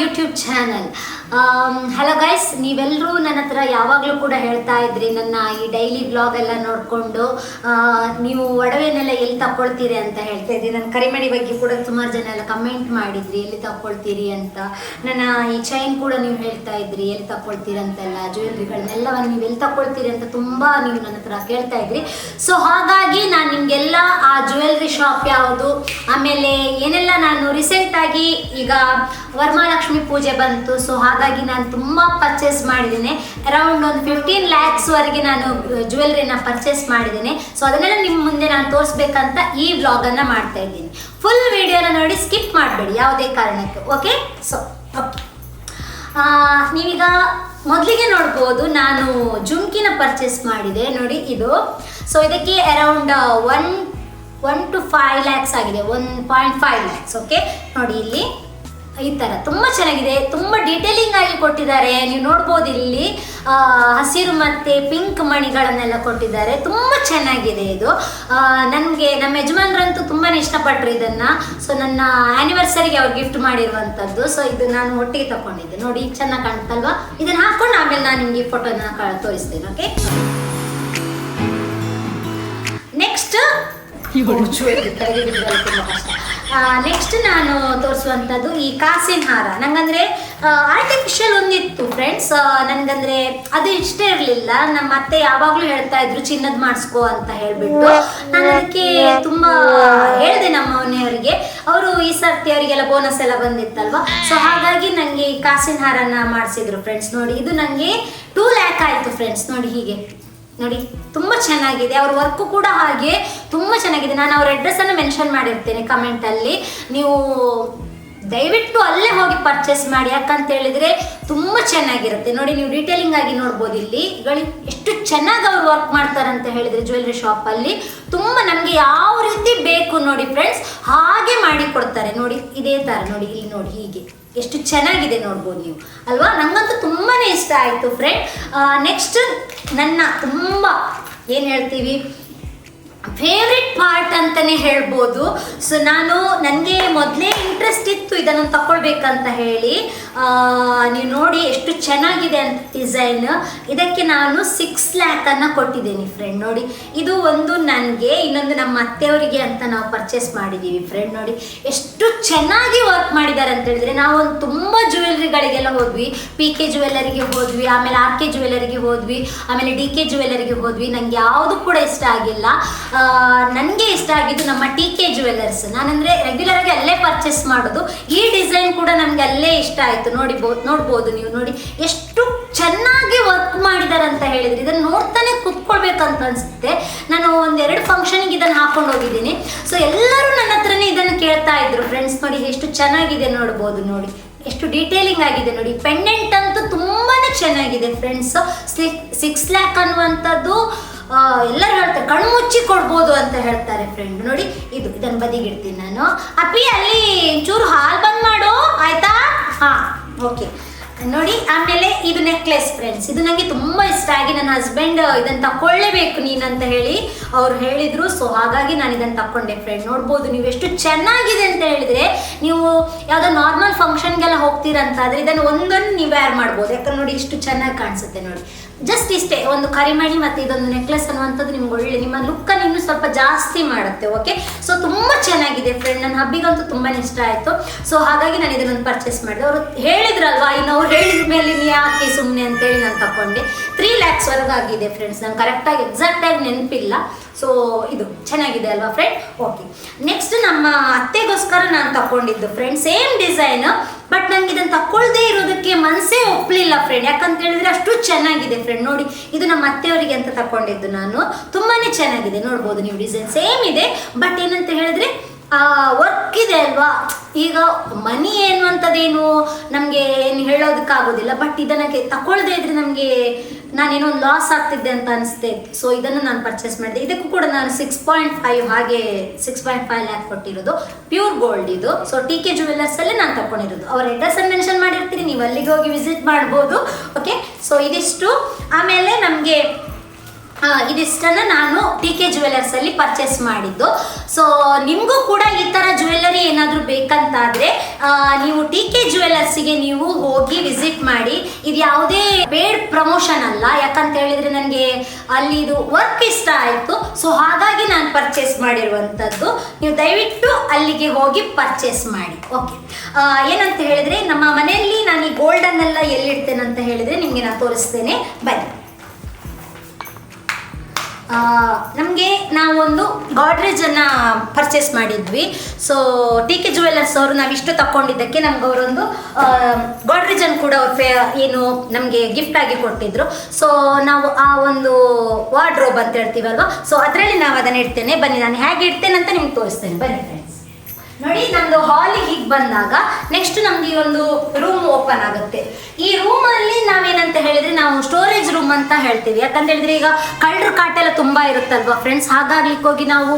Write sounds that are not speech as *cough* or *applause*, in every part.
YouTube channel hello guys ನೀವೆಲ್ಲರೂ ನನ್ನ ಹತ್ರ ಯಾವಾಗಲೂ ಕೂಡ ಹೇಳ್ತಾ ಇದ್ರಿ, ನನ್ನ ಈ ಡೈಲಿ ಬ್ಲಾಗ್ ಎಲ್ಲ ನೋಡಿಕೊಂಡು ನೀವು ಒಡವೆನೆಲ್ಲ ಎಲ್ಲಿ ತಗೊಳ್ತೀರಿ ಅಂತ ಹೇಳ್ತಾ ಇದ್ರಿ. ನನ್ನ ಕರಿಮಣಿ ಬಗ್ಗೆ ಕೂಡ ಸುಮಾರು ಜನ ಎಲ್ಲ ಕಮೆಂಟ್ ಮಾಡಿದ್ರಿ, ಎಲ್ಲಿ ತಗೊಳ್ತೀರಿ ಅಂತ. ನನ್ನ ಈ ಚೈನ್ ಕೂಡ ನೀವು ಹೇಳ್ತಾ ಇದ್ರಿ, ಎಲ್ಲಿ ತಗೊಳ್ತೀರಿ ಅಂತೆಲ್ಲ ಜ್ಯುವೆಲ್ರಿಗಳನ್ನೆಲ್ಲವನ್ನು ನೀವು ಎಲ್ಲಿ ತಗೊಳ್ತೀರಿ ಅಂತ ತುಂಬ ನೀವು ನನ್ನ ಹತ್ರ ಕೇಳ್ತಾ ಇದ್ರಿ. ಸೊ ಹಾಗಾಗಿ ನಾನು ನಿಮಗೆಲ್ಲ ಆ ಜ್ಯುವೆಲ್ರಿ ಶಾಪ್ ಯಾವುದು, ಆಮೇಲೆ ಏನೆಲ್ಲ ನಾನು ರೀಸೆಂಟಾಗಿ ಈಗ ವರಮಹಾಲಕ್ಷ್ಮಿ ಪೂಜೆ ಬಂತು ಸೊ ಹಾಗಾಗಿ ನಾನು ತುಂಬ ಪರ್ಚೇಸ್ ಮಾಡಿದ್ದೀನಿ. ಅರೌಂಡ್ ಒಂದು ಫಿಫ್ಟೀನ್ ಲ್ಯಾಕ್ಸ್ವರೆಗೆ ನಾನು ಜ್ಯುವೆಲ್ರಿನ ಪರ್ಚೇಸ್ ಮಾಡಿದ್ದೀನಿ. ಸೊ ಅದನ್ನೆಲ್ಲ ನಿಮ್ಮ ಮುಂದೆ ನಾನು ತೋರಿಸ್ಬೇಕಂತ ಈ ವ್ಲಾಗನ್ನು ಮಾಡ್ತಾ ಇದ್ದೀನಿ. ಫುಲ್ ವಿಡಿಯೋನ ನೋಡಿ ಸ್ಕಿಪ್ ಮಾಡಬೇಡಿ, ಯಾವುದೇ ಕಾರಣಕ್ಕೆ ಓಕೆ ಸೊ ಓಕೆ ನೀವೀಗ ಮೊದಲಿಗೆ ನೋಡ್ಬೋದು, ನಾನು ಜುಮ್ಕಿನ ಪರ್ಚೇಸ್ ಮಾಡಿದೆ. ನೋಡಿ ಇದು. ಸೊ ಇದಕ್ಕೆ around one one two five lakhs ಆಗಿದೆ. One point five lakhs okay ನೋಡಿ ಇಲ್ಲಿ. ಈ ಥರ ತುಂಬ ಚೆನ್ನಾಗಿದೆ ತುಂಬ ಡೀಟೇಲಿಂಗ್ ಆಗಿ ಕೊಟ್ಟಿದ್ದಾರೆ. ನೀವು ನೋಡ್ಬೋದು ಇಲ್ಲಿ ಹಸಿರು ಮತ್ತು ಪಿಂಕ್ ಮಣಿಗಳನ್ನೆಲ್ಲ ಕೊಟ್ಟಿದ್ದಾರೆ. ತುಂಬ ಚೆನ್ನಾಗಿದೆ ಇದು. ನನಗೆ ನಮ್ಮ ಯಜಮಾನ್ರಂತೂ ತುಂಬಾ ಇಷ್ಟಪಟ್ಟರು ಇದನ್ನು. ಸೊ ನನ್ನ ಆ್ಯನಿವರ್ಸರಿಗೆ ಅವ್ರು ಗಿಫ್ಟ್ ಮಾಡಿರುವಂಥದ್ದು ಸೊ ಇದು ನಾನು ಒಟ್ಟಿಗೆ ತಗೊಂಡಿದ್ದೆ ನೋಡಿ ಚೆನ್ನಾಗಿ ಕಾಣ್ತಲ್ವಾ? ಇದನ್ನು ಹಾಕೊಂಡು ಆಮೇಲೆ ನಾನು ನಿಮಗೆ ಫೋಟೋನ ತೋರಿಸ್ತೇನೆ ಓಕೆ ನೆಕ್ಸ್ಟ್ ನೆಕ್ಸ್ಟ್ ನಾನು ತೋರಿಸುವಂಥದ್ದು ಈ ಕಾಸಿನ ಹಾರ. ನಂಗಂದ್ರೆ ಆರ್ಟಿಫಿಷಿಯಲ್ ಒಂದಿತ್ತು ಫ್ರೆಂಡ್ಸ್ ನನಗಂದ್ರೆ ಅದು ಇಷ್ಟ ಇರಲಿಲ್ಲ. ನಮ್ಮ ಅತ್ತೆ ಯಾವಾಗಲೂ ಹೇಳ್ತಾ ಇದ್ರು, ಚಿನ್ನದ ಮಾಡಿಸ್ಕೋ ಅಂತ ಹೇಳ್ಬಿಟ್ಟು. ನಾನು ಅದಕ್ಕೆ ತುಂಬಾ ಹೇಳಿದೆ ನಮ್ಮ ಮನೆಯವರಿಗೆ. ಅವರು ಈ ಸರ್ತಿ ಅವರಿಗೆಲ್ಲ ಬೋನಸ್ ಎಲ್ಲ ಬಂದಿತ್ತಲ್ವಾ? ಸೊ ಹಾಗಾಗಿ ನನಗೆ ಈ ಕಾಸಿನ ಹಾರನ ಮಾಡಿಸಿದ್ರು ಫ್ರೆಂಡ್ಸ್ ನೋಡಿ, ಇದು ನನಗೆ ಟೂ ಲ್ಯಾಕ್ ಆಯ್ತು ಫ್ರೆಂಡ್ಸ್ ನೋಡಿ ಹೀಗೆ. ನೋಡಿ, ತುಂಬ ಚೆನ್ನಾಗಿದೆ. ಅವ್ರ ವರ್ಕು ಕೂಡ ಹಾಗೆ ತುಂಬ ಚೆನ್ನಾಗಿದೆ. ನಾನು ಅವ್ರ ಅಡ್ರೆಸ್ಸನ್ನು ಮೆನ್ಷನ್ ಮಾಡಿರ್ತೇನೆ ಕಮೆಂಟಲ್ಲಿ ನೀವು ದಯವಿಟ್ಟು ಅಲ್ಲೇ ಹೋಗಿ ಪರ್ಚೇಸ್ ಮಾಡಿ. ಯಾಕಂತ ಹೇಳಿದ್ರೆ ತುಂಬ ಚೆನ್ನಾಗಿರುತ್ತೆ. ನೋಡಿ, ನೀವು ಡೀಟೇಲಿಂಗ್ ಆಗಿ ನೋಡ್ಬೋದು ಇಲ್ಲಿ. ಎಷ್ಟು ಚೆನ್ನಾಗಿ ಅವ್ರು ವರ್ಕ್ ಮಾಡ್ತಾರೆ ಅಂತ ಹೇಳಿದ್ರೆ ಜ್ಯುವೆಲ್ರಿ ಶಾಪಲ್ಲಿ ತುಂಬ ನಮಗೆ ಯಾವ ರೀತಿ ಬೇಕು ನೋಡಿ ಫ್ರೆಂಡ್ಸ್ ಹಾಗೆ ಮಾಡಿ ಕೊಡ್ತಾರೆ. ನೋಡಿ, ಇದೇ ಥರ ನೋಡಿ, ಇಲ್ಲಿ ನೋಡಿ, ಹೀಗೆ. ಎಷ್ಟು ಚೆನ್ನಾಗಿದೆ ನೋಡ್ಬೋದು ನೀವು. ಅಲ್ವಾ? ನಂಗಂತೂ ತುಂಬಾ ಇಷ್ಟ ಆಯಿತು ಫ್ರೆಂಡ್ ನೆಕ್ಸ್ಟ್ ನನ್ನ ತುಂಬ ಏನು ಹೇಳ್ತೀವಿ? ಫೇವ್ರೆಟ್ ಪಾರ್ಟ್ ಅಂತಲೇ ಹೇಳ್ಬೋದು. ಸೊ ನಾನು ನನಗೆ ಮೊದಲೇ ಇಂಟ್ರೆಸ್ಟ್ ಇತ್ತು ಇದನ್ನು ತಗೊಳ್ಬೇಕಂತ ಹೇಳಿ. ನೀವು ನೋಡಿ ಎಷ್ಟು ಚೆನ್ನಾಗಿದೆ ಅಂತ ಡಿಸೈನ್ ಇದಕ್ಕೆ ನಾನು ಸಿಕ್ಸ್ ಲ್ಯಾಕನ್ನು ಕೊಟ್ಟಿದ್ದೀನಿ ಫ್ರೆಂಡ್ ನೋಡಿ. ಇದು ಒಂದು ನನಗೆ, ಇನ್ನೊಂದು ನಮ್ಮ ಅತ್ತೆಯವರಿಗೆ ಅಂತ ನಾವು ಪರ್ಚೇಸ್ ಮಾಡಿದ್ದೀವಿ ಫ್ರೆಂಡ್ ನೋಡಿ. ಎಷ್ಟು ಚೆನ್ನಾಗಿ ವರ್ಕ್ ಮಾಡಿದ್ದಾರೆ ಅಂತ ಹೇಳಿದ್ರೆ ನಾವು ತುಂಬ ಜ್ಯುವೆಲ್ರಿಗಳಿಗೆಲ್ಲ ಹೋದ್ವಿ. ಪಿ ಕೆ ಜ್ಯುವೆಲ್ಲರಿಗೆ ಹೋದ್ವಿ, ಆಮೇಲೆ ಆರ್ ಕೆ ಜ್ಯುವೆಲ್ಲರಿಗೆ ಹೋದ್ವಿ, ಆಮೇಲೆ ಡಿ ಕೆ ಜ್ಯುವೆಲ್ಲರಿಗೆ ಹೋದ್ವಿ. ನಂಗೆ ಯಾವುದು ಕೂಡ ಇಷ್ಟ ಆಗಿಲ್ಲ. ನನಗೆ ಇಷ್ಟ ಆಗಿದ್ದು ನಮ್ಮ ಟಿ ಕೆ ಜ್ಯುವೆಲ್ಲರ್ಸ್ ನಾನಂದರೆ ರೆಗ್ಯುಲರಾಗಿ ಅಲ್ಲೇ ಪರ್ಚೇಸ್ ಮಾಡೋದು. ಈ ಡಿಸೈನ್ ಕೂಡ ನನಗೆ ಅಲ್ಲೇ ಇಷ್ಟ ಆಯಿತು. ನೋಡಿ ನೋಡ್ಬೋದು ನೀವು ನೋಡಿ. ಎಷ್ಟು ಚೆನ್ನಾಗಿ ವರ್ಕ್ ಮಾಡಿದ್ದಾರೆ ಅಂತ ಹೇಳಿದ್ರೆ, ಇದನ್ನು ನೋಡ್ತಾನೆ ಕುತ್ಕೊಳ್ಬೇಕಂತ ಅನಿಸುತ್ತೆ. ನಾನು ಒಂದೆರಡು ಫಂಕ್ಷನಿಗೆ ಇದನ್ನು ಹಾಕೊಂಡು ಹೋಗಿದ್ದೀನಿ. ಸೊ ಎಲ್ಲರೂ ನನ್ನ ಹತ್ರನೇ ಇದನ್ನು ಕೇಳ್ತಾ ಇದ್ರು. ಫ್ರೆಂಡ್ಸ್ ನೋಡಿ, ಎಷ್ಟು ಚೆನ್ನಾಗಿದೆ ನೋಡ್ಬೋದು ನೋಡಿ. ಎಷ್ಟು ಡೀಟೇಲಿಂಗ್ ಆಗಿದೆ ನೋಡಿ. ಪೆಂಡೆಂಟ್ ಅಂತೂ ತುಂಬಾನೇ ಚೆನ್ನಾಗಿದೆ ಫ್ರೆಂಡ್ಸ್ ಸಿಕ್ಸ್ ಲ್ಯಾಕ್ ಅನ್ನುವಂಥದ್ದು ಆ, ಎಲ್ಲರೂ ಹೇಳ್ತಾರೆ ಕಣ್ಣು ಮುಚ್ಚಿ ಕೊಡ್ಬೋದು ಅಂತ ಹೇಳ್ತಾರೆ ಫ್ರೆಂಡ್ ನೋಡಿ, ಇದು ಇದನ್ನು ಬದಿಗಿಡ್ತೀನಿ ನಾನು. ಅಪ್ಪಿ, ಅಲ್ಲಿ ಚೂರು ಹಾಲು ಬಂದ್ ಮಾಡು. ಆಯ್ತಾ? ಹಾ ಓಕೆ ನೋಡಿ, ಆಮೇಲೆ ಇದು ನೆಕ್ಲೆಸ್ ಫ್ರೆಂಡ್ಸ್ ಇದು ನನಗೆ ತುಂಬ ಇಷ್ಟ ಆಗಿ ನನ್ನ ಹಸ್ಬೆಂಡ್ ಇದನ್ನು ತಕೊಳ್ಳೇಬೇಕು ನೀನಂತ ಹೇಳಿ ಅವ್ರು ಹೇಳಿದ್ರು. ಸೊ ಹಾಗಾಗಿ ನಾನು ಇದನ್ನ ತಕೊಂಡೆ ಫ್ರೆಂಡ್ ನೋಡ್ಬೋದು ನೀವು ಎಷ್ಟು ಚೆನ್ನಾಗಿದೆ ಅಂತ ಹೇಳಿದ್ರೆ, ನೀವು ಯಾವುದೋ ನಾರ್ಮಲ್ ಫಂಕ್ಷನ್ಗೆಲ್ಲ ಹೋಗ್ತೀರಂತಾದ್ರೆ ಇದನ್ನು ಒಂದೊಂದು ನೀವು ವೇರ್ ಮಾಡ್ಬೋದು. ಯಾಕಂದ್ರೆ ನೋಡಿ, ಇಷ್ಟು ಚೆನ್ನಾಗಿ ಕಾಣಿಸುತ್ತೆ ನೋಡಿ. ಜಸ್ಟ್ ಇಷ್ಟೇ, ಒಂದು ಕರಿಮಣಿ ಮತ್ತು ಇದೊಂದು ನೆಕ್ಲೆಸ್ ಅನ್ನುವಂಥದ್ದು ನಿಮ್ಗೆ ಒಳ್ಳೆ ನಿಮ್ಮ ಲುಕ್ಕನ್ನು ಇನ್ನೂ ಸ್ವಲ್ಪ ಜಾಸ್ತಿ ಮಾಡುತ್ತೆ ಓಕೆ ಸೊ ತುಂಬ ಚೆನ್ನಾಗಿದೆ ಫ್ರೆಂಡ್ ನನ್ನ ಹಬ್ಬಿಗಂತೂ ತುಂಬಾ ಇಷ್ಟ ಆಯಿತು. ಸೊ ಹಾಗಾಗಿ ನಾನು ಇದನ್ನೊಂದು ಪರ್ಚೇಸ್ ಮಾಡಿದೆ. ಅವರು ಹೇಳಿದ್ರಲ್ವಾ ಇನ್ನು ಅವ್ರು ಹೇಳಿದ ಮೇಲೆ ನೀ ಯಾಕೆ ಸುಮ್ಮನೆ ಅಂತೇಳಿ ನಾನು ತಗೊಂಡೆ ತ್ರೀ ಲ್ಯಾಕ್ಸ್ ಆಗಿದೆ ಫ್ರೆಂಡ್ಸ್ ನಂಗೆ ಕರೆಕ್ಟಾಗಿ ಎಕ್ಸಾಕ್ಟಾಗಿ ನೆನಪಿಲ್ಲ. ಸೊ ಇದು ಚೆನ್ನಾಗಿದೆ ಅಲ್ವಾ ಫ್ರೆಂಡ್ ಓಕೆ ನೆಕ್ಸ್ಟ್ ನಮ್ಮ ಅತ್ತೆಗೋಸ್ಕರ ನಾನು ತಗೊಂಡಿದ್ದು ಫ್ರೆಂಡ್ ಸೇಮ್ ಡಿಸೈನ್ ಬಟ್ ನಂಗೆ ಇದನ್ನು ತಕ್ಕೊಳ್ಳದೆ ಇರೋದಕ್ಕೆ ಮನಸ್ಸೇ ಒಪ್ಪಲಿಲ್ಲ ಫ್ರೆಂಡ್ ಯಾಕಂತ ಹೇಳಿದ್ರೆ ಅಷ್ಟು ಚೆನ್ನಾಗಿದೆ ಫ್ರೆಂಡ್ ನೋಡಿ, ಇದು ನಮ್ಮ ಅತ್ತೆಯವರಿಗೆ ಅಂತ ತಗೊಂಡಿದ್ದು ನಾನು. ತುಂಬಾನೇ ಚೆನ್ನಾಗಿದೆ. ನೋಡ್ಬೋದು ನೀವು ಡಿಸೈನ್ ಸೇಮ್ ಇದೆ ಬಟ್ ಏನಂತ ಹೇಳಿದ್ರೆ ವರ್ಕ್ ಇದೆ ಅಲ್ವಾ? ಈಗ ಮನಿ ಅನ್ನುವಂಥದ್ದೇನು ನಮಗೆ ಏನು ಹೇಳೋದಕ್ಕಾಗೋದಿಲ್ಲ ಬಟ್ ಇದನ್ನಕ್ಕೆ ತಗೊಳ್ಳದೆ ಇದ್ರೆ ನಮಗೆ ನಾನೇನೋ ಒಂದು ಲಾಸ್ ಆಗ್ತಿದ್ದೆ ಅಂತ ಅನಿಸುತ್ತೆ. ಸೊ ಇದನ್ನು ನಾನು ಪರ್ಚೇಸ್ ಮಾಡಿದೆ. ಇದಕ್ಕೂ ಕೂಡ ನಾನು ಸಿಕ್ಸ್ ಪಾಯಿಂಟ್ ಫೈವ್ ಹಾಗೆ ಸಿಕ್ಸ್ ಪಾಯಿಂಟ್ ಫೈವ್ ಲ್ಯಾಕ್ ಕೊಟ್ಟಿರೋದು. ಪ್ಯೂರ್ ಗೋಲ್ಡ್ ಇದು. ಸೊ ಟಿ ಕೆ ಜ್ಯುವೆಲ್ಲರ್ಸಲ್ಲೇ ನಾನು ತಗೊಂಡಿರೋದು ಅವ್ರ ಅಡ್ರೆಸ್ಸನ್ನು ಮೆನ್ಷನ್ ಮಾಡಿರ್ತೀನಿ. ನೀವು ಅಲ್ಲಿಗೆ ಹೋಗಿ ವಿಸಿಟ್ ಮಾಡ್ಬೋದು. ಓಕೆ ಸೊ ಇದಿಷ್ಟು. ಆಮೇಲೆ ನಮಗೆ ಇದಿಷ್ಟನ್ನ ನಾನು ಟಿ ಕೆ ಜ್ಯುವೆಲರ್ಸಲ್ಲಿ ಪರ್ಚೇಸ್ ಮಾಡಿದ್ದು. ಸೊ ನಿಮಗೂ ಕೂಡ ಈ ಥರ ಜ್ಯುವೆಲ್ಲರಿ ಏನಾದರೂ ಬೇಕಂತಾದರೆ ನೀವು ಟಿ ಕೆ ಜ್ಯುವೆಲರ್ಸಿಗೆ ನೀವು ಹೋಗಿ ವಿಸಿಟ್ ಮಾಡಿ. ಇದು ಯಾವುದೇ ಬೇಡ್ ಪ್ರಮೋಷನ್ ಅಲ್ಲ, ಯಾಕಂತ ಹೇಳಿದ್ರೆ ನನಗೆ ಅಲ್ಲಿ ಇದು ವರ್ಕ್ ಇಷ್ಟ ಆಯಿತು. ಸೊ ಹಾಗಾಗಿ ನಾನು ಪರ್ಚೇಸ್ ಮಾಡಿರುವಂಥದ್ದು. ನೀವು ದಯವಿಟ್ಟು ಅಲ್ಲಿಗೆ ಹೋಗಿ ಪರ್ಚೇಸ್ ಮಾಡಿ. ಓಕೆ ಏನಂತ ಹೇಳಿದ್ರೆ, ನಮ್ಮ ಮನೆಯಲ್ಲಿ ನಾನು ಈ ಗೋಲ್ಡನ್ನೆಲ್ಲ ಎಲ್ಲಿಡ್ತೇನೆ ಅಂತ ಹೇಳಿದ್ರೆ ನಿಮಗೆ ನಾನು ತೋರಿಸ್ತೇನೆ. ಬನ್ನಿ. ನಮಗೆ ನಾವೊಂದು ಗಾಡ್ರೇಜನ್ನು ಪರ್ಚೇಸ್ ಮಾಡಿದ್ವಿ. ಸೊ ಟಿ ಕೆ ಜುವೆಲ್ಲರ್ಸ್ ಅವರು ನಾವಿಷ್ಟು ತಗೊಂಡಿದ್ದಕ್ಕೆ ನಮ್ಗೆ ಅವರೊಂದು ಗಾಡ್ರೇಜನ್ನು ಕೂಡ ಅವ್ರು ಫೇ ಏನು ನಮಗೆ ಗಿಫ್ಟ್ ಆಗಿ ಕೊಟ್ಟಿದ್ರು. ಸೊ ನಾವು ಆ ಒಂದು ವಾರ್ಡ್ರೋಬ್ ಅಂತ ಹೇಳ್ತೀವಲ್ವ? ಸೊ ಅದರಲ್ಲಿ ನಾವು ಅದನ್ನು ಇಡ್ತೇನೆ. ಬನ್ನಿ, ನಾನು ಹೇಗೆ ಇಡ್ತೇನೆ ಅಂತ ನಿಮ್ಗೆ ತೋರಿಸ್ತೇನೆ. ಬನ್ನಿ. ನೋಡಿ ನಮ್ದು ಹಾಲಿಗೆ ಹೀಗೆ ಬಂದಾಗ ನೆಕ್ಸ್ಟ್ ನಮ್ಗೆ ಈ ಒಂದು ರೂಮ್ ಓಪನ್ ಆಗುತ್ತೆ. ಈ ರೂಮಲ್ಲಿ ನಾವೇನಂತ ಹೇಳಿದ್ರೆ ನಾವು ಸ್ಟೋರೇಜ್ ರೂಮ್ ಅಂತ ಹೇಳ್ತೀವಿ. ಯಾಕಂತ ಹೇಳಿದ್ರೆ ಈಗ ಕಳ್ಳರು ಕಾಟೆಲ್ಲ ತುಂಬಾ ಇರುತ್ತಲ್ವಾ ಫ್ರೆಂಡ್ಸ್ ಹಾಗಾಗ್ಲಿಕ್ಕೆ ಹೋಗಿ ನಾವು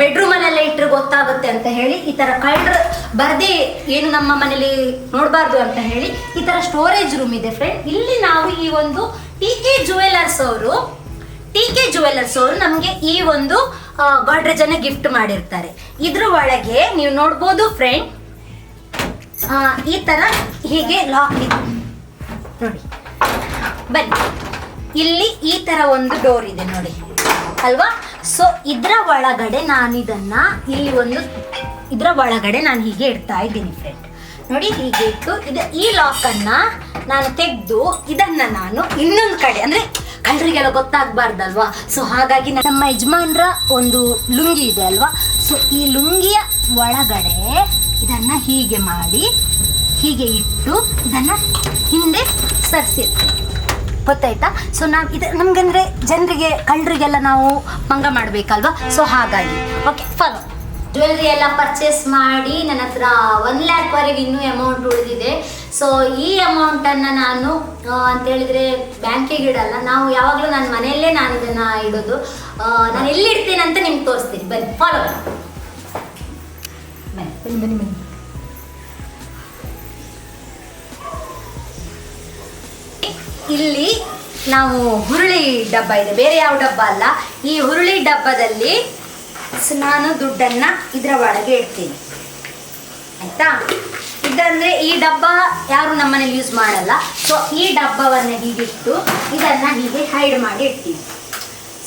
ಬೆಡ್ರೂಮಲ್ಲೆಲ್ಲ ಇಟ್ಟರೆ ಗೊತ್ತಾಗುತ್ತೆ ಅಂತ ಹೇಳಿ, ಈ ತರ ಕಳ್ಳರು ಬರದೇ ಏನು ನಮ್ಮ ಮನೇಲಿ ನೋಡಬಾರ್ದು ಅಂತ ಹೇಳಿ ಈ ತರ ಸ್ಟೋರೇಜ್ ರೂಮ್ ಇದೆ ಫ್ರೆಂಡ್ ಇಲ್ಲಿ ನಾವು ಈ ಒಂದು ಟಿ ಕೆ ಜುವೆಲರ್ಸ್ ಅವರು ಟಿ ಕೆ ಜುವೆಲರ್ಸ್ ಅವರು ನಮಗೆ ಈ ಒಂದು ಗಾಡ್ರೇಜ್ ಅನ್ನ ಗಿಫ್ಟ್ ಮಾಡಿರ್ತಾರೆ. ಇದ್ರ ಒಳಗೆ ನೀವು ನೋಡ್ಬೋದು ಫ್ರೆಂಡ್ ಈ ತರ ಹೀಗೆ ಲಾಕ್ ಇದೆ. ನೋಡಿ. ಬನ್ನಿ. ಇಲ್ಲಿ ಈ ತರ ಒಂದು ಡೋರ್ ಇದೆ ನೋಡಿ. ಅಲ್ವಾ? ಸೊ ಇದರ ಒಳಗಡೆ ನಾನು ಇದನ್ನ ಇಲ್ಲಿ ಒಂದು, ಇದರ ಒಳಗಡೆ ನಾನು ಹೀಗೆ ಇಡ್ತಾ ಇದ್ದೀನಿ ಫ್ರೆಂಡ್ ನೋಡಿ, ಹೀಗೆ ಇಟ್ಟು ಇದು ಈ ಲಾಕನ್ನು ನಾನು ತೆಗೆದು ಇದನ್ನ ನಾನು ಇನ್ನೊಂದು ಕಡೆ, ಅಂದ್ರೆ ಕಳ್ಳರಿಗೆಲ್ಲ ಗೊತ್ತಾಗಬಾರ್ದಲ್ವಾ? ಸೊ ಹಾಗಾಗಿ ನಮ್ಮ ಯಜಮಾನ್ರ ಒಂದು ಲುಂಗಿ ಇದೆ ಅಲ್ವಾ? ಸೊ ಈ ಲುಂಗಿಯ ಒಳಗಡೆ ಇದನ್ನ ಹೀಗೆ ಮಾಡಿ, ಹೀಗೆ ಇಟ್ಟು ಇದನ್ನ ಹಿಂದೆ ಸರಿಸಿರ್ತೀವಿ ಗೊತ್ತಾಯ್ತಾ? ಸೊ ನಾವು ಇದು ನಮ್ಗಂದ್ರೆ ಜನರಿಗೆ ಕಳ್ಳರಿಗೆಲ್ಲ ನಾವು ಮಂಗ ಮಾಡಬೇಕಲ್ವಾ? ಸೊ ಹಾಗಾಗಿ. ಓಕೆ ಫಾಲೋ ಜ್ಯುವೆಲ್ರಿ ಎಲ್ಲ ಪರ್ಚೇಸ್ ಮಾಡಿ ನನ್ನ ಹತ್ರ ಒನ್ ಲ್ಯಾಕ್ವರೆಗೆ ಇನ್ನೂ ಅಮೌಂಟ್ ಉಳಿದಿದೆ. ಸೊ ಈ ಅಮೌಂಟನ್ನು ನಾನು ಅಂತ ಹೇಳಿದ್ರೆ ಬ್ಯಾಂಕಿಗೆ ಇಡಲ್ಲ. ನಾವು ಯಾವಾಗಲೂ ನನ್ನ ಮನೆಯಲ್ಲೇ ನಾನು ಇದನ್ನು ಇಡೋದು. ನಾನು ಎಲ್ಲಿ ಇಡ್ತೇನೆ ಅಂತ ನಿಮ್ಗೆ ತೋರಿಸ್ತೀನಿ. ಬನ್ನಿ ಫಾಲೋ ಬನ್ನಿ. ಬನ್ನಿ ಬನ್ನಿ ಇಲ್ಲಿ ನಾವು ಹುರುಳಿ ಡಬ್ಬ ಇದೆ. ಬೇರೆ ಯಾವ ಡಬ್ಬ ಅಲ್ಲ. ಈ ಹುರುಳಿ ಡಬ್ಬದಲ್ಲಿ ನಾನು ದುಡ್ಡನ್ನ ಇದರ ಒಳಗೆ ಇಡ್ತೀನಿ. ಆಯ್ತಾ? ಇದಂದ್ರೆ ಈ ಡಬ್ಬ ಯಾರು ನಮ್ಮನೇಲಿ ಯೂಸ್ ಮಾಡಲ್ಲ. ಸೊ ಈ ಡಬ್ಬವನ್ನು ಹೀಗಿಟ್ಟು ಇದನ್ನ ಹೀಗೆ ಹೈಡ್ ಮಾಡಿ ಇಡ್ತೀವಿ.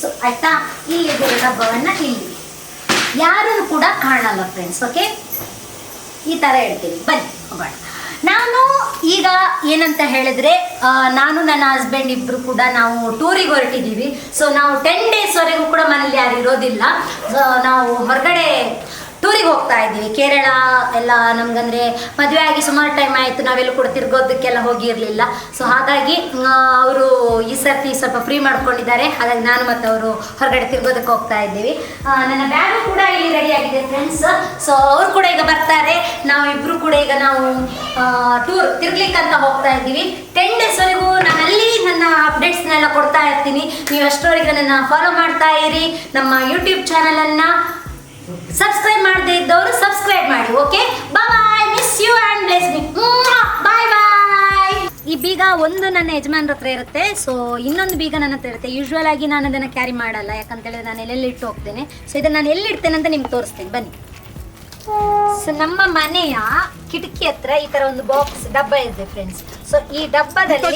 ಸೊ ಆಯ್ತಾ? ಇಲ್ಲಿ ಡಬ್ಬವನ್ನ ಇಲ್ಲಿ. ಯಾರನ್ನು ಕೂಡ ಕಾಣಲ್ಲ ಫ್ರೆಂಡ್ಸ್ ಓಕೆ ಈ ಥರ ಇಡ್ತೀವಿ. ಬನ್ನಿ, ಹೋಗೋಣ. ನಾನು ಈಗ ಏನಂತ ಹೇಳಿದ್ರೆ ನಾನು ನನ್ನ ಹಸ್ಬೆಂಡ್ ಇಬ್ರು ಕೂಡ ನಾವು ಟೂರಿಗೆ ಹೊರಟಿದ್ದೀವಿ. ಸೊ ನಾವು ಟೆನ್ ಡೇಸ್ವರೆಗೂ ಕೂಡ ಮನೇಲಿ ಯಾರು ಇರೋದಿಲ್ಲ. ನಾವು ಹೊರಗಡೆ ಟೂರಿಗೆ ಹೋಗ್ತಾ ಇದ್ದೀವಿ. ಕೇರಳ ಎಲ್ಲ ನಮ್ಗಂದ್ರೆ ಮದುವೆ ಆಗಿ ಸುಮಾರು ಟೈಮ್ ಆಯ್ತು. ನಾವೆಲ್ಲೂ ಕೂಡ ತಿರ್ಗೋದಕ್ಕೆಲ್ಲ ಹೋಗಿರಲಿಲ್ಲ. ಸೊ ಹಾಗಾಗಿ ಅವರು ಈ ಸರ್ತಿ ಸ್ವಲ್ಪ ಫ್ರೀ ಮಾಡ್ಕೊಂಡಿದ್ದಾರೆ. ಹಾಗಾಗಿ ನಾನು ಮತ್ತೆ ಅವರು ಹೊರಗಡೆ ತಿರ್ಗೋದಕ್ಕೆ ಹೋಗ್ತಾ ಇದ್ದೀವಿ. ನನ್ನ ಬ್ಯಾಗು ಕೂಡ ಇಲ್ಲಿ ರೆಡಿ ಆಗಿದೆ ಫ್ರೆಂಡ್ಸ್ ಸೊ ಅವರು ಕೂಡ ಈಗ ಬರ್ತಾರೆ. ನಾವು ಇಬ್ರು ಕೂಡ ಈಗ ನಾವು ಟೂರ್ ತಿರ್ಗ್ಲಿಕ್ಕಂತ ಹೋಗ್ತಾ ಇದ್ದೀವಿ. ಟೆನ್ ಡೇಸ್ವರೆಗೂ ನಾನು ಅಲ್ಲಿ ನನ್ನ ಅಪ್ಡೇಟ್ಸ್ನೆಲ್ಲ ಕೊಡ್ತಾ ಇರ್ತೀನಿ. ನೀವು ಅಷ್ಟರವರೆಗೆ ನನ್ನ ಫಾಲೋ ಮಾಡ್ತಾ ಇರಿ. ನಮ್ಮ ಯೂಟ್ಯೂಬ್ ಚಾನಲನ್ನು ಸಬ್ಸ್ಕ್ರೈಬ್ ಮಾಡದೇ ಇದ್ದವರು ಸಬ್ಸ್ಕ್ರೈಬ್ ಮಾಡಿ okay bye miss you and bless me bye bye ಈ ಬೀಗ ಒಂದು ನನ್ನ ಯಜಮಾನ್ರ ಹತ್ರ ಇರುತ್ತೆ ಸೊ ಇನ್ನೊಂದು ಬೀಗ ನನ್ನ ಹತ್ರ ಇರುತ್ತೆ. ಯೂಶ್ವಲ್ ಆಗಿ ನಾನು ಅದನ್ನು ಕ್ಯಾರಿ ಮಾಡಲ್ಲ ಯಾಕಂತ ಹೇಳಿದ್ರೆ ನಾನು ಎಲ್ಲೆಲ್ಲಿ ಇಟ್ಟು ಹೋಗ್ತೇನೆ. ಸೊ ಇದನ್ನು ನಾನು ಎಲ್ಲಿ ಇಡ್ತೇನೆ ಅಂತ ನಿಮ್ಗೆ ತೋರಿಸ್ತೇನೆ, ಬನ್ನಿ. ಸೊ ನಮ್ಮ ಮನೆಯ ಕಿಟಕಿ ಹತ್ರ ಈ ಥರ ಒಂದು ಬಾಕ್ಸ್ ಡಬ್ಬ ಇದೆ ಫ್ರೆಂಡ್ಸ್ ಸೊ ಈ ಡಬ್ಬದಲ್ಲಿ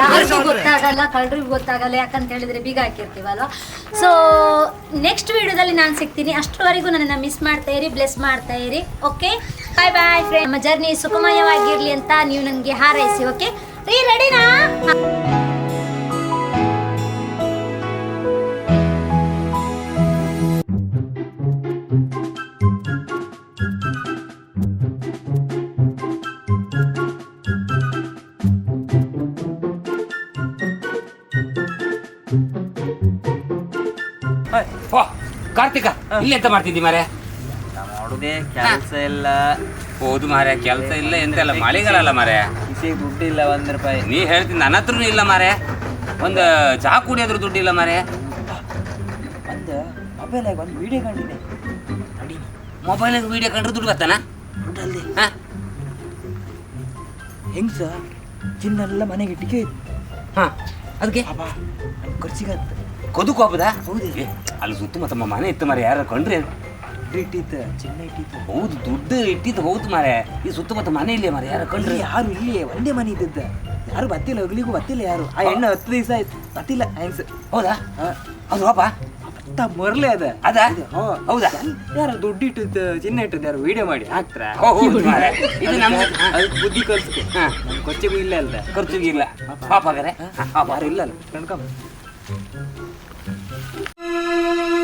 ಯಾರಿಗೂ ಗೊತ್ತಾಗಲ್ಲ ಕಳ್ರಿಗೂ ಗೊತ್ತಾಗಲ್ಲ ಯಾಕಂತ ಹೇಳಿದ್ರೆ ಬೀಗ ಹಾಕಿರ್ತೀವಲ್ವ? ಸೊ ನೆಕ್ಸ್ಟ್ ವಿಡಿಯೋದಲ್ಲಿ ನಾನು ಸಿಗ್ತೀನಿ. ಅಷ್ಟರವರೆಗೂ ನನ್ನನ್ನು ಮಿಸ್ ಮಾಡ್ತಾ ಇರಿ ಬ್ಲೆಸ್ ಮಾಡ್ತಾ ಇರಿ ಓಕೆ ಬಾಯ್ ಬಾಯ್ ಫ್ರೆಂಡ್ ನಮ್ಮ ಜರ್ನಿ ಸುಖಮಯವಾಗಿರ್ಲಿ ಅಂತ ನೀವು ನನಗೆ ಹಾರೈಸಿ ಓಕೆ ರೀ ರೆಡಿನಾ ಕಾರ್ತಿಕ ಇಲ್ಲಿ ಎಂತ ಮಾಡ್ತಿದ್ದಿ ಮಾರೆ ಮಾಡುದೇ ಕೆಲಸ ಇಲ್ಲ. ಹೌದು ಮಾರೆ ಕೆಲಸ ಇಲ್ಲ ಎಂತ ಇಲ್ಲ ಮಳೆಗಾಲಲ್ಲ ಮಾರೆ ದುಡ್ಡು ದುಡ್ಡಿಲ್ಲ ಒಂದ್ ರೂಪಾಯಿ. ನೀ ಹೇಳ್ತೀನಿ ನನ್ನ ಹತ್ರನು ಇಲ್ಲ ಮಾರೆ ಒಂದು ಚಾ ಕುಡಿಯೋದ್ರ ದುಡ್ಡಿಲ್ಲ ಮಾರೆ ಒಂದು ಮೊಬೈಲ್ ಒಂದು ವಿಡಿಯೋ ಕಂಡಿದೆ ಮೊಬೈಲಾಗ ವಿಡಿಯೋ ಕಂಡ್ರೆ ದುಡ್ಡು ಬರ್ತಾನ? ದುಡ್ಡಲ್ದೆ ಹೆಂಗ್ ಹೆಂಗ್ಸ ಚಿನ್ನೆಲ್ಲ ಮನೆಗೆ ಇಟ್ಟಿಗೆ ಹಾ ಅದಕ್ಕೆ? ಖರ್ಚಿಗೆ ಹಬ್ಬದ ಹೌದು. ಅಲ್ಲಿ ಸುತ್ತಮುತ್ತ ಮನೆ ಇತ್ತು ಮಾರೆ ಯಾರು ಕಂಡ್ರಿ? ದುಡ್ಡು ಇಟ್ಟಿತ್ತು ಚಿನ್ನ ಇಟ್ಟಿತ್ತು. ಹೌದು ದುಡ್ಡು ಇಟ್ಟಿತ್ತು ಹೌದು ಮಾರೆ ಈ ಸುತ್ತಮುತ್ತ ಮನೆ ಇಲ್ಲ ಮಾರೆ ಯಾರು ಕಂಡ್ರೆ? ಯಾರು ಇಲ್ಲಿ ಒಂದೇ ಮನೆ ಇದ್ದದ್ದ. ಯಾರು ಬತ್ತಿಲ್ಲ ಹೋಗ್ಲಿಗೂ ಬತ್ತಿಲ್ಲ ಯಾರು. ಆ ಹೆಣ್ಣು ಹತ್ತು ದಿವಸ ಆಯ್ತು. ಬತ್ತಿಲ್ಲ ಹೆಂಗ್ಸ್ ಹೌದಾ? ಅದು ಪಾಪ? ಅತ್ತ ಮರ್ಲೆ ಅದ. ಅದ. ಹೌದಾ? ಯಾರು ದುಡ್ಡು ಇಟ್ಟಿದ್ದು ಚಿನ್ನ ಇಟ್ಟಿದ್ದು ಯಾರು? ವಿಡಿಯೋ ಮಾಡಿ ಹಾಕ್ತಾರ? *laughs* ಇದು ನಮ್ಮ ಬುದ್ಧಿ. ನಮ್ ಕೊಚ್ಚೆಗೂ ಇಲ್ಲ ಅಲ್ದ. ಖರ್ಚು ಇಲ್ಲ. ಪಾಪ. ಹಾಗಾರೆ ಪಾಪ. ಯಾರು ಇಲ್ಲ ಅಲ್ಲ Thank you.